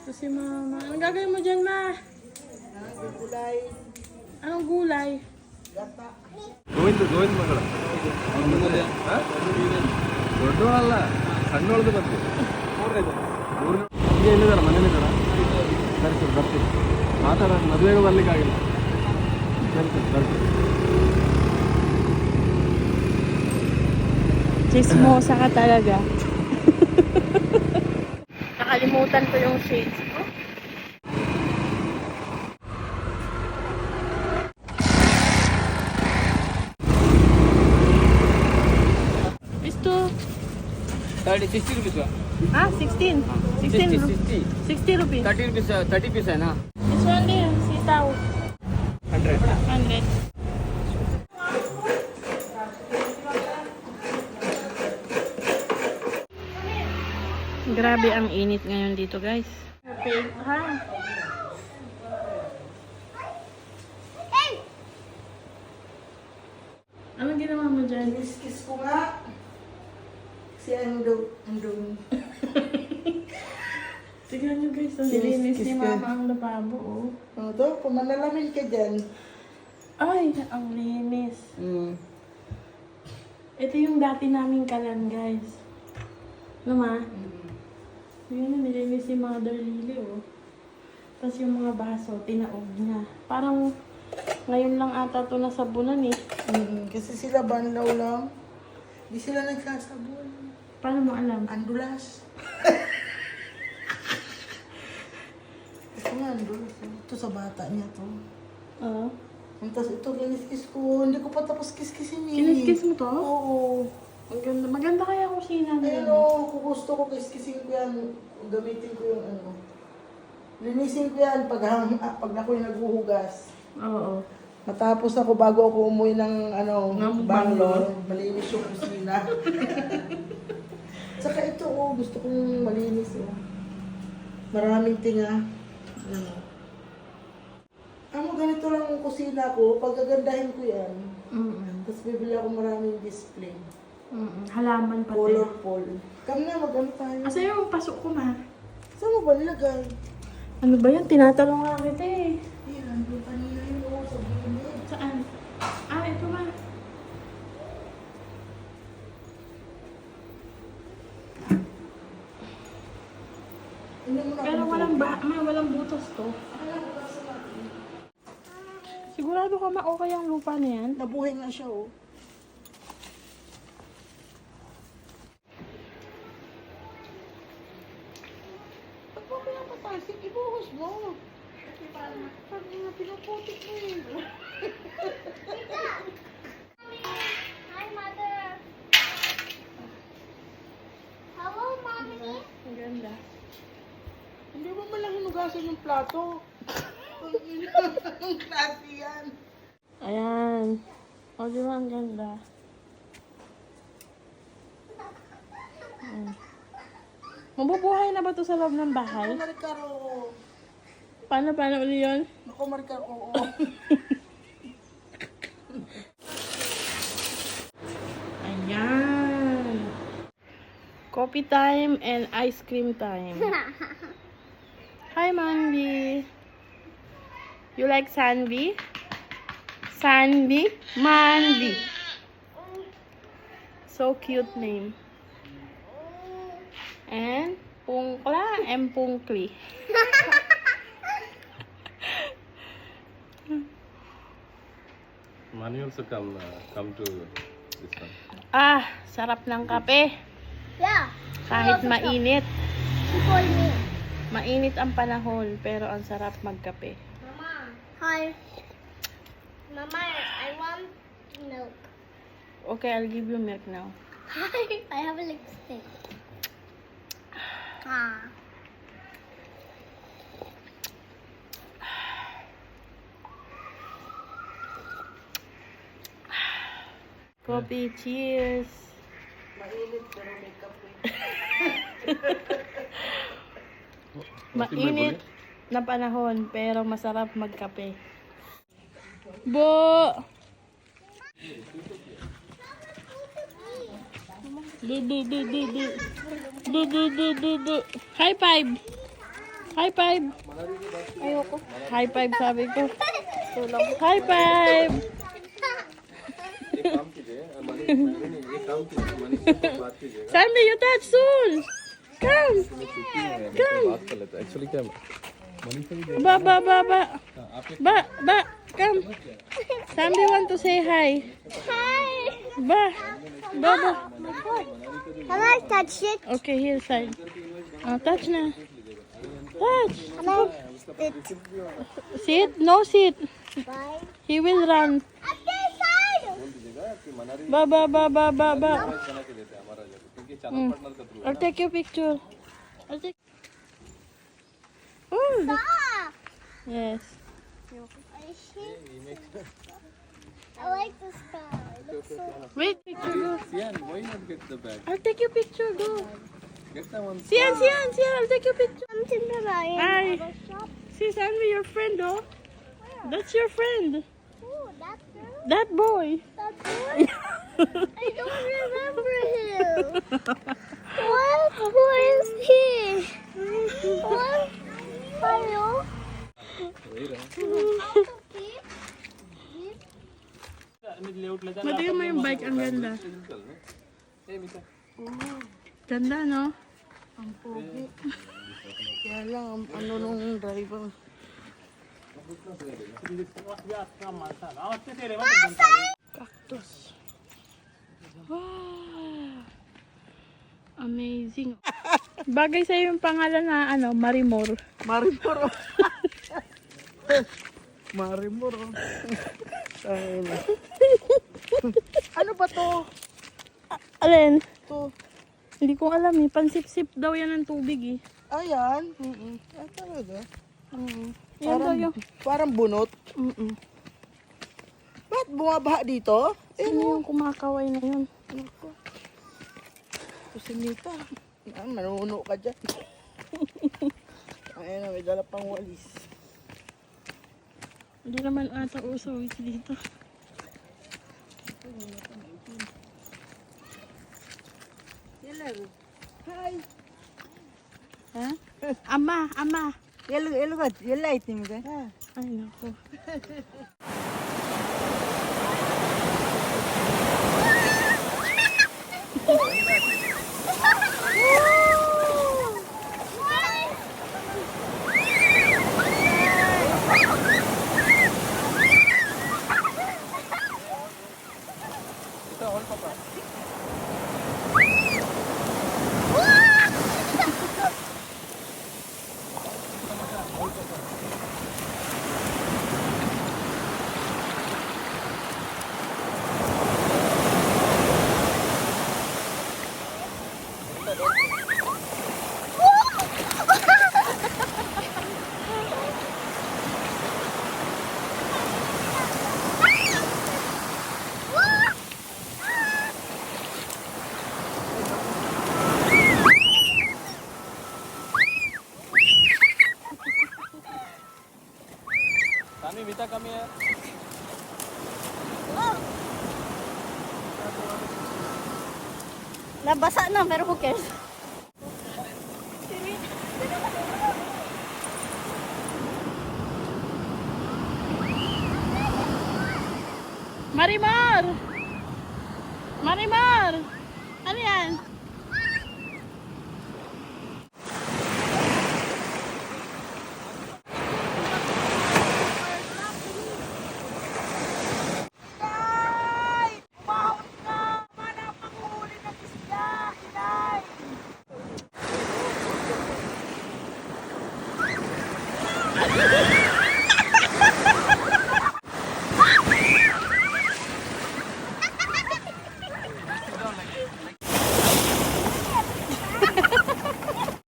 Ito si mama. Anong gagawin mo dyan, ma? Gulay, Anong gulay? gata. Govinda ಗೋವಿಂದ ಮಗಳ ದೊಡ್ಡವಳಲ್ಲ ಸಣ್ಣವಳದು ಬಂತು ಊರಿನ ಈಗ ಎಲ್ಲಿದಾರ ಮನೇಲಿದ್ದಾರ ಸರಿ ಸರ್ ಬರ್ತೀವಿ ಮಾತಾಡ ಮದುವೆಗೆ ಬರ್ಲಿಕ್ಕಾಗಿಲ್ಲ ಸರಿ ಸರ್ ಬರ್ತೀವಿ Chismosa ka talaga. Nakalimutan ko yung shades ko. Isto. 30 60 रुपीस का Ah, 16. 16 60 ru- 60 60 rupees. 30 रुपीस 30 पीस है ना Grabe ang init ngayon dito, guys. Okay, ha? Anong ginawa mo dyan? Kinis-kiss ko nga. Si ang dumi. Tignan nyo guys, ang linis ni mama ang lababo, oh. Ano to? Pumanalamin ka dyan. Ay, ang linis. Mm. Ito yung dati naming kalan, guys. Ano ma? Yun na, nilinis si Mother Lily, oh. Tapos yung mga baso, tinaog niya. Parang ngayon lang ata to nasabunan eh. Mm, kasi sila banlaw lang. Di sila nagsasabon. Paano mo alam? Andulas. Ito nga, andulas. eh. Ito sa bata niya to. Oo. Tapos ito, kinis-kiss ko. Hindi ko pa tapos kiss-kissin eh. Kiniskis mo to? Oo. Maganda, maganda kaya kusina Ayun nila. o, kung gusto ko kiss-kissin ko yan, gamitin ko yung ano. Linisin ko yan pag, hang, ah, pag ako'y naghuhugas. Oo. Matapos ako bago ako umuwi ng ano, Ng Bangalore, malinis yung kusina. Saka ito oh, gusto kong malinis oh. Maraming tinga. Ano. Amo ganito lang ang kusina ko, pag gagandahin ko yan, Mm-mm. tapos bibili ako maraming display. Mm-mm. Halaman pati. Colorful. Kami na, mag-ano tayo. Asa yung pasok ko, ma? Saan mo ba nilagay? Ano ba yan? Tinatanong nga kita eh. Ayan, doon kanina yun oh, sa gilid. Saan? Ah, ito ma. Pero walang ba, ma, walang butas to. Sigurado ka ma okay ang lupa na yan? Nabuhay nga siya oh. Mo pinapatasik? Ibuhos mo. Sabi nga, pinaputik mo eh. Hi, Mother. Hello, Mommy. Ang ganda. Hindi mo malang hinugasan yung plato. Ang klase yan. Ayan. O, di ba ang ganda? Mm. Mabubuhay na ba to sa loob ng bahay? Marikaro. Paano, paano uli yun? Marikaro. oo. Ayan. Coffee time and ice cream time. Hi, Manvi. You like Sanvi? Sanvi? Manvi. So cute name. And Pungkla and Pungkli. Money also come, uh, come to this one. Ah, sarap ng kape. Yeah. Kahit mainit. She me. Mainit ang panahon, pero ang sarap magkape. Mama. Hi. Mama, I want milk. Okay, I'll give you milk now. Hi. I have a lipstick. Ah. Coffee, cheers! Mainit pero may kape. Mainit na panahon, pero masarap magkape. Bo! Boo, boo, boo, boo, boo. Boo, boo, boo, boo, boo. High five. High five. Ayoko. High five sabi ko. High five. Suddenly you're that soon. Come. Come. Actually, come. Ba, ba, ba, ba. Ba, ba. Come. Somebody want to say hi. Hi. Ba. Ba, ba. Can I touch it? Okay, here side. Uh, touch now. Touch. Can I sit? Sit? No sit. Why? He will run. Ba ba ba ba ba ba. Hmm. I'll take your picture. I'll take. Oh. Yes. I like this car. It looks so Wait, picture go. Sian why not get the bag I'll take your picture go. get the one Sian, Sian, Sian, I'll take your picture. I Hi. am. a shop. See, send me your friend, oh. That's your friend. Oh, that girl. That boy. That boy. I don't remember him. What? Matigan mo yung bike, ang ganda. Ganda, no? Kaya lang, ang ano nung driver. Cactus. Wow! Amazing. Bagay sa'yo yung pangalan na, ano, Marimor. Marimoro. Marimoro. Ay, na. Ano ba to? Alin? To. Hindi ko alam eh. Pansip-sip daw yan ng tubig eh. Ayan. Mm Ah, talaga? Mm. Yan daw Parang, yung... parang bunot. Mm-mm. Ba't bumabaha dito? Eh, Sino yung kumakaway na yun? Naku. Kusinita. Ah, manuno ka dyan. Ayan na, may dala pang walis. Hindi naman ata uso dito. Hi. Ha? Ama, ama. Yellow, yellow ka. Yellow item ka. Ay, naku. Kami Vita kami ya Nabasa na, pero who cares? Marimar! Marimar! Ano yan? Yeah.